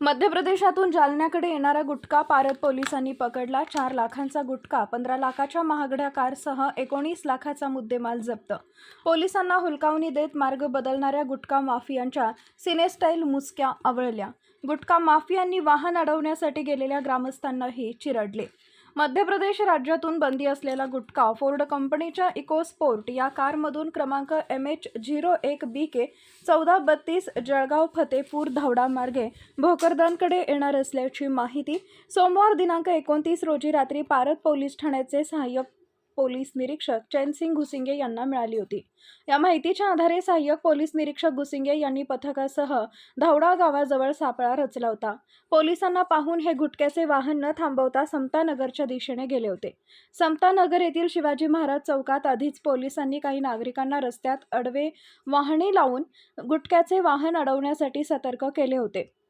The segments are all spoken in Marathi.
मध्य प्रदेशातून जालन्याकडे येणारा गुटखा पारत पोलिसांनी पकडला. चार लाखांचा गुटखा पंधरा लाखाच्या महागड्या कारसह एकोणीस लाखाचा मुद्देमाल जप्त. पोलिसांना हुलकावणी देत मार्ग बदलणाऱ्या गुटखा माफियांच्या सिनेस्टाईल मुसक्या आवळल्या. गुटखा माफियांनी वाहन अडवण्यासाठी गेलेल्या ग्रामस्थांनाही चिरडले. मध्य प्रदेश राज्यातून बंदी असलेला गुटखा फोर्ड कंपनीच्या इकोस्पोर्ट या कारमधून क्रमांक एम एच झिरो एक बी के चौदा बत्तीस जळगाव फतेपूर धावडा मार्गे भोकरदानकडे येणार असल्याची माहिती सोमवार दिनांक एकोणतीस रोजी रात्री पारत पोलीस ठाण्याचे सहाय्यक पोलीस निरीक्षक चैनसिंग घुसिंगे यांना मिळाली होती. या माहितीच्या आधारे सहाय्यक पोलीस निरीक्षक घुसिंगे यांनी पथकासह धावडा गावाजवळ सापळा रचला होता. पोलिसांना पाहून हे गुटक्याचे वाहन न थांबवता समतानगरच्या दिशेने गेले होते. समतानगर येथील शिवाजी महाराज चौकात आधीच पोलिसांनी काही नागरिकांना रस्त्यात अडवे वाहने लावून गुटक्याचे वाहन अडवण्यासाठी सतर्क केले होते.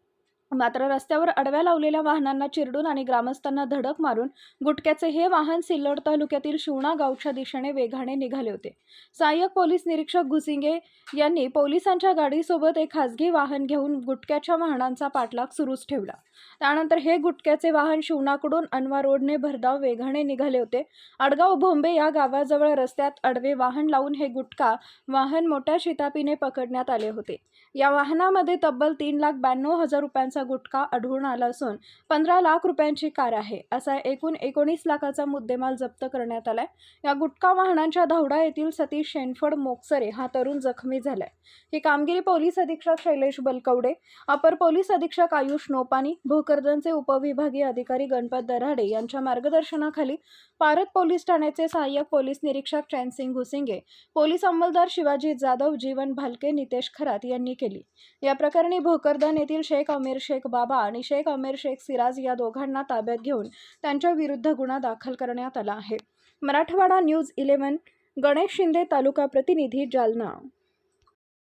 मात्र रस्त्यावर अडव्या लावलेल्या वाहनांना चिरडून आणि ग्रामस्थांना धडक मारून गुटक्याचे हे वाहन सिल्लोड तालुक्यातील शिवणा गावच्या दिशेने वेगाने निघाले होते. सहाय्यक पोलीस निरीक्षक घुसिंगे यांनी पोलिसांच्या गाडीसोबत एक खासगी वाहन घेऊन गुटक्याच्या वाहनांचा पाठलाग सुरूच ठेवला. त्यानंतर हे गुटक्याचे वाहन शिवणाकडून अनवा रोडने भरधाव वेगाने निघाले होते. अडगाव भोंबे या गावाजवळ रस्त्यात अडवे वाहन लावून हे गुटखा वाहन मोठ्या शितापीने पकडण्यात आले होते. या वाहनामध्ये तब्बल तीन लाख ब्याण्णव हजार रुपयांचा गुटखा आढळून आला असून पंधरा लाख रुपयांची कार आहे असा एकूण एकोणीस लाखाचा मुद्देमाल जप्त करण्यात आलाय. या गुटखा वाहनांच्या धावडा येथील सतीश शेनफड मोकसरे हा तरुण जखमी झालाय. ही कामगिरी पोलीस अधीक्षक शैलेश बलकवडे अपर पोलीस अधीक्षक आयुष नोपानी भोकरदनचे उपविभागीय अधिकारी गणपत दराडे यांच्या मार्गदर्शनाखाली पारत पोलीस ठाण्याचे सहाय्यक पोलीस निरीक्षक चैनसिंग घुसिंगे पोलीस अंमलदार शिवाजी जाधव जीवन भालके नितेश खरात यांनी केली. या प्रकरणी भोकरदन येथील शेख अमीर शेख बाबा आणि शेख अमेर शेख सिराज या दोघांना ताब्यात घेऊन त्यांच्या विरुद्ध गुन्हा दाखल करण्यात आला आहे. मराठवाडा न्यूज इलेव्हन गणेश शिंदे तालुका प्रतिनिधी जालना.